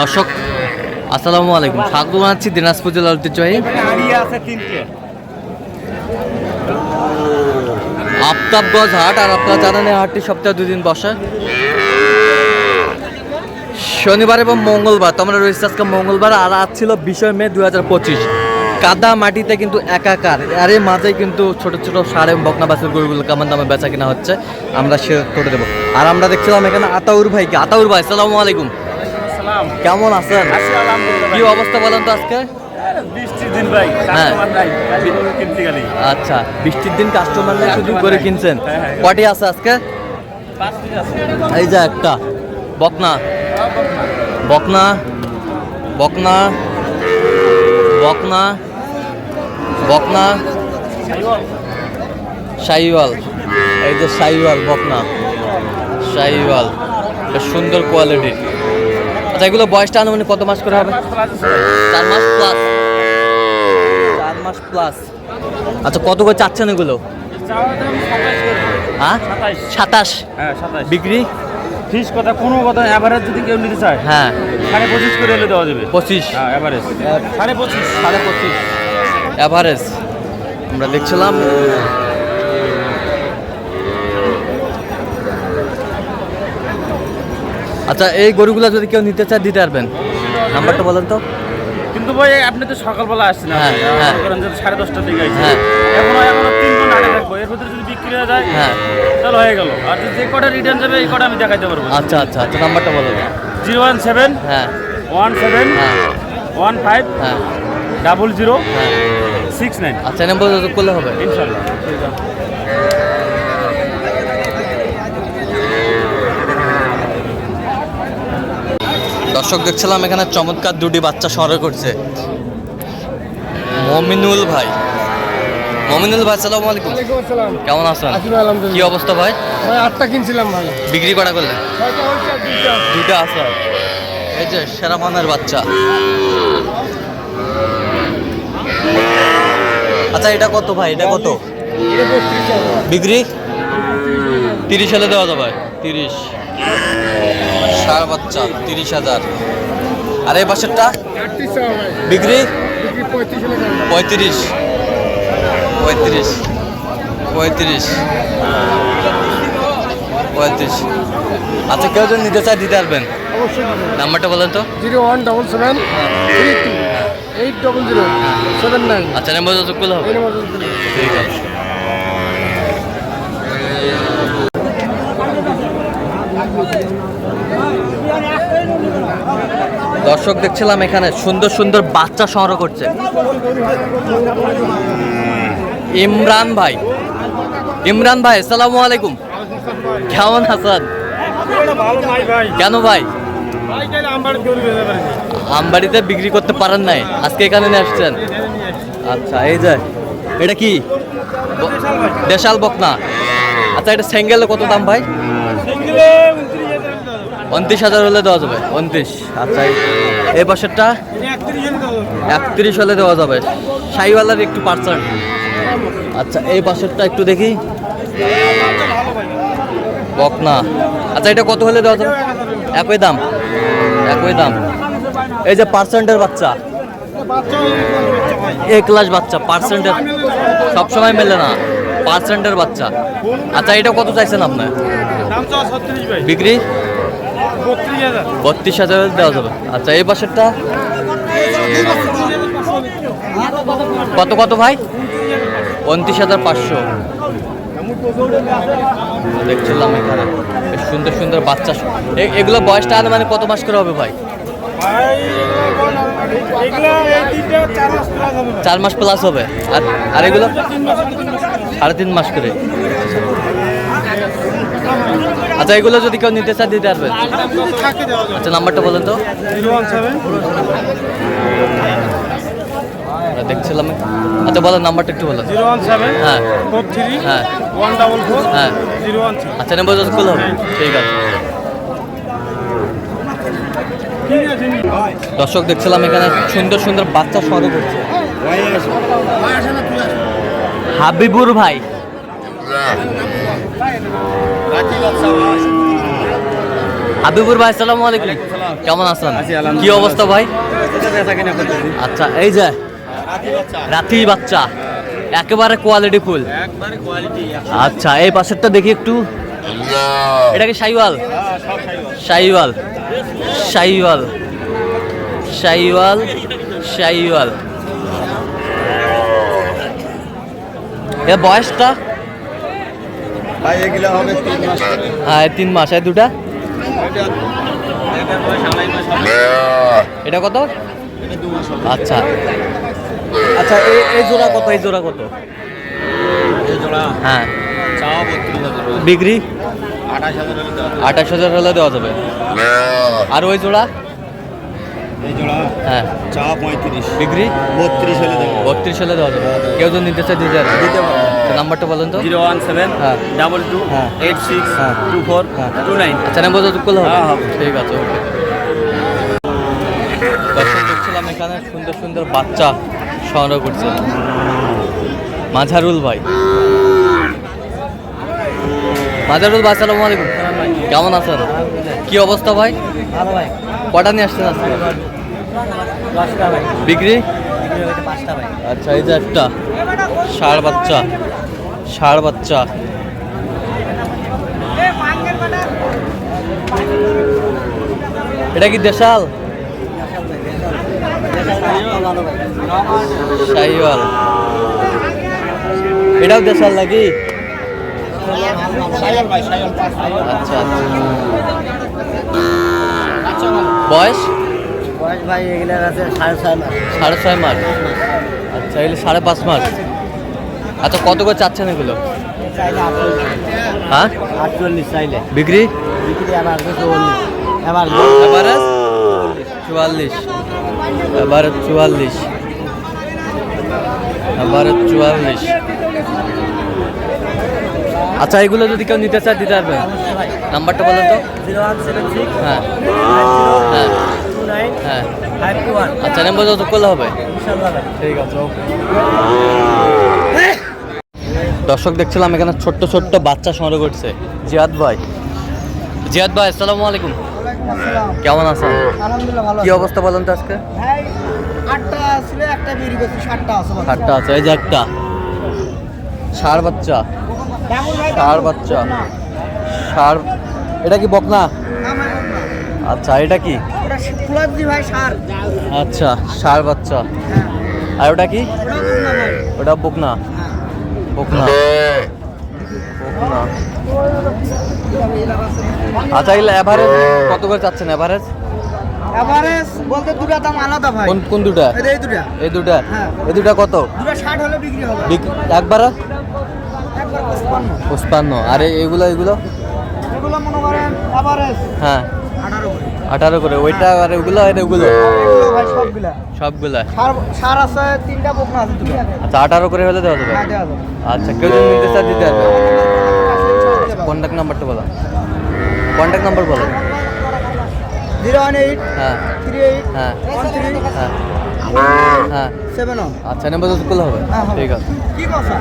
দর্শক, আসসালামু আলাইকুম। স্বাগত জানাচ্ছি দিনাজপুর জেলার ঐতিহ্যবাহী আফতাবগঞ্জ হাট, আর আপনারা জানেন এই হাটটি সপ্তাহে দুদিন বসে। শনিবার এবং মঙ্গলবার, তোমরা রয়েছে আজকে মঙ্গলবার, আর আজ ছিল বিশে মে দুই হাজার পঁচিশ। কাদা মাটিতে কিন্তু একাকার আর এর মাঝে কিন্তু ছোট ছোট সার এবং বকনা বাসের গরুগুলো কেমন দামে বেচা কিনা হচ্ছে, আমরা সে করে দেবো। আর আমরা দেখছিলাম এখানে আতাউর ভাইকে। আতাউর ভাই সালামু আলাইকুম। কেমন আছেন? কি অবস্থা বলেন তো আজকে? বৃষ্টির দিন ভাই হ্যাঁ। আচ্ছা বৃষ্টির দিন কাস্টমার নেই শুধু করে কিনছেন। হ্যাঁ, হ্যাঁ। কটি আছে আজকে? এই যে একটা। বকনা। বকনা। বকনা। বকনা। বকনা। শাহিওয়াল এই যে শাহিওয়াল বকনা। শাহিওয়াল সুন্দর কোয়ালিটির আচ্ছা এগুলো বয়সটা আনুমানিক কত মাস করে হবে? চার মাস প্লাস চার মাস প্লাস আচ্ছা কত করে চাচ্ছেন এগুলো? হ্যাঁ। সাতাশ। হ্যাঁ সাতাশ। বিক্রি? ফিস কথা কোনো কথা অ্যাভারেজ যদি কেউ নিতে চায় হ্যাঁ। সাড়ে পঁচিশ করে এলে দেওয়া যাবে। পঁচিশ। হ্যাঁ অ্যাভারেজ সাড়ে পঁচিশ। সাড়ে পঁচিশ। অ্যাভারেজ আমরা দেখছিলাম আচ্ছা এই গরুগুলো যদি কেউ নিতে চায় দিতে পারবেন। নাম্বারটা বলেন তো। কিন্তু ভাই আপনি তো সকালবেলা আসছেন হ্যাঁ, হ্যাঁ। সাড়ে দশটার দিকে আসছেন হ্যাঁ। এখন এখনও তিনজন আগে থাকব এর ভিতরে যদি বিক্রি হয়ে যায় হ্যাঁ। তাহলে হয়ে গেল। আর যে কটা রিটার্ন যাবে এই কটা আমি দেখাইতে পারব। আচ্ছা আচ্ছা আচ্ছা নাম্বারটা বলেন। জিরো ওয়ান সেভেন হ্যাঁ। ওয়ান সেভেন হ্যাঁ। ওয়ান ফাইভ হ্যাঁ। ডাবল জিরো হ্যাঁ। Six nine. আচ্ছা নাম্বার করলে হবে। ইনশাল্লাহ। দর্শক দেখছিলাম এখানে চমৎকার দুটি বাচ্চা সংগ্রহ করছে। মমিনুল ভাই। মমিনুল ভাই সালাম আলাইকুম। কেমন আছেন। কি অবস্থা ভাই? ভাই আটটা কিনছিলাম ভাই। বিক্রি করা করলে দুইটা। আছে। এই যে সেরা মানের বাচ্চা। আচ্ছা এটা কত ভাই? এটা কত। বিক্রি? তিরিশ হলে দেওয়া যাবে। তিরিশ। সার বাচ্চা তিরিশ হাজার। আর এই আটত্রিশ বিক্রি? পঁয়ত্রিশ। পঁয়ত্রিশ। পঁয়ত্রিশ। পঁয়ত্রিশ। আচ্ছা কেউ যদি নিতে চায় দিতে পারবেন। নাম্বারটা বলেন তো। Zero one double seven eight double zero seven nine. আচ্ছা নাম্বার যত করলে হবে। ঠিক আছে। দর্শক দেখছিলাম এখানে সুন্দর সুন্দর বাচ্চা সংগ্রহ করছে। ইমরান ভাই। ইমরান ভাই, আসসালামু আলাইকুম। কেমন ভাই কেন ভাই? আমবাড়িতে বিক্রি করতে পারেন নাই। আজকে এখানে নিয়ে আসছেন। আচ্ছা এই যে, এটা কি? দেশাল বকনা। আচ্ছা এটা সিঙ্গেলে কত দাম ভাই? উনত্রিশ হাজার হলে দেওয়া যাবে। উনত্রিশ আচ্ছা এই- পাশেরটা? একত্রিশ হলে দেওয়া যাবে। সাইওয়ালার একটু পার্সেন্ট আচ্ছা এই পাশেরটা একটু দেখি। বকনা। আচ্ছা এটা কত হলে দেওয়া যাবে? একই দাম। একই দাম। এই যে পার্সেন্টের বাচ্চা। এ ক্লাস বাচ্চা পার্সেন্টের। সবসময় মেলে না। পার্সেন্টের বাচ্চা। আচ্ছা এটা কত চাইছেন আপনার বিক্রি? বত্রিশ হাজার। দেওয়া যাবে। আচ্ছা এই পাশেরটা? কত কত ভাই? উনত্রিশ হাজার পাঁচশো। দেখছিলাম এখানে। সুন্দর সুন্দর বাচ্চা। এগুলো বয়সটা মানে কত মাস করে হবে ভাই? চার মাস প্লাস হবে। আর আর এগুলো? সাড়ে তিন মাস করে। আচ্ছা এগুলো যদি কেউ নিতে চায় দিতে পারবেন আচ্ছা নাম্বারটা বলেন তো। দেখছিলাম। আচ্ছা বলেন, নাম্বারটা একটু বলেন। হ্যাঁ। হ্যাঁ। হ্যাঁ। আচ্ছা নাম্বার যত হবে ঠিক আছে। দর্শক, দেখছিলাম এখানে সুন্দর সুন্দর বাচ্চা সরো করছে। হাবিবুর ভাই। হাবিবুর ভাই আসসালামু আলাইকুম। কেমন আছেন? কি অবস্থা ভাই? আচ্ছা এই যে রাতি বাচ্চা একেবারে কোয়ালিটি ফুল। আচ্ছা এই পাশেরটা দেখি একটু। এটা কি সাইওয়াল? সাইওয়াল। সাইওয়াল। সাইওয়াল সাইওয়াল। এ বয়সটা? ভাই এগুলো হবে তিন মাস। হ্যাঁ তিন মাস। এই দুটা। এটা কত? আচ্ছা। আচ্ছা এই এই জোড়া কত? এই জোড়া কত? হ্যাঁ। বিক্রি? আঠাশ হাজার হলে দেওয়া যাবে। আর ওই জোড়া? এই জোড়া হ্যাঁ। চা পঁয়ত্রিশ। বিক্রি? বত্রিশ হলে দেবো বত্রিশ হলে দেওয়া যাবে। কেউ যদি নিতে চায় দিতে পারবে নাম্বারটা বলেন তো। জিরো ওয়ান সেভেন হ্যাঁ। ডাবল টু হ্যাঁ। এইট সিক্স হ্যাঁ। টু ফোর হ্যাঁ। টু নাইন আচ্ছা নাম্বার তো করলে হবে। হ্যাঁ, হবে। ঠিক আছে ওকে। দেখছিলাম এখানে সুন্দর সুন্দর বাচ্চা সংগ্রহ করছে। মাঝারুল ভাই। মাঝারুল ভাই আসসালামু আলাইকুম। কেমন আছেন? কি অবস্থা ভাই? ভালো ভাই। কটা নিয়ে আসছেন আজকে? বিক্রি? আচ্ছা এই যে একটা। ষাড় বাচ্চা ষাড় বাচ্চা। এটা কি দেশাল? শাহিওয়াল। এটাও দেশাল নাকি? আচ্ছা আচ্ছা। বয়স? বয়স ভাই এগুলোর আছে সাড়ে ছয় মাস। সাড়ে ছয় মাস। আচ্ছা এগুলো সাড়ে পাঁচ মাস। আচ্ছা কত করে চাচ্ছেন এগুলো? হ্যাঁ? চাইলে বিক্রি চুয়াল্লিশ। চুয়াল্লিশ। আচ্ছা এগুলো যদি কেউ নিতে চায় দিতে পারবেন নাম্বারটা বলেন তো। হ্যাঁ। হ্যাঁ। হ্যাঁ। আচ্ছা নাম্বার যত করলে হবে। ঠিক আছে দর্শক দেখছিলাম এখানে ছোট্ট ছোট্ট বাচ্চা সংগ্রহ করছে। জিয়াদ ভাই। জিয়াদ ভাই আসসালামু আলাইকুম। কেমন আছেন? আলহামদুলিল্লাহ ভালো কি অবস্থা বলেন তো আজকে? ভাই আটটা ছিল একটা বেরিয়ে গেছে সাতটা আছে এই যে একটা। ষাড় বাচ্চা। ষাড় বাচ্চা। ষাড় এটা কি বকনা? আচ্ছা এটা কি? সার। আচ্ছা ষাড় বাচ্চা। আর ওটা কি? ওটা বকনা। বকনা। বকনা। আচ্ছা এগুলো অ্যাভারেজ কত করে চাচ্ছেন অ্যাভারেজ এভারেজ বলতে দুটা দাম আলাদা ভাই। কোন কোন দুটা? এই যে এই দুটা। এই দুটা? হ্যাঁ। এই দুটা কত? দুটা ষাট হলে বিক্রি হবে। একবার একবার পঁচপান্ন। পঁচপান্ন। আর এগুলো এগুলো? এগুলো মনে করেন এভারেজ হ্যাঁ। আঠারো করে। ওইটা আর ওগুলো আর ওগুলো সবগুলা। সবগুলা? সার সার আছে তিনটা বকনা আছে আচ্ছা আঠারো করে হলে দেওয়া যাবে? হ্যাঁ। আচ্ছা কেউ যদি নিতে দিতে কন্ট্যাক্ট নাম্বারটা বলো। কন্ট্যাক্ট নাম্বার বলো। জিরো ওয়ান এইট হ্যাঁ। থ্রি এইট হ্যাঁ। ওয়ান থ্রি হ্যাঁ। হ্যাঁ। সেভেন। আচ্ছা নাম্বার তো হবে? হ্যাঁ, হবে। ঠিক আছে। কি কথা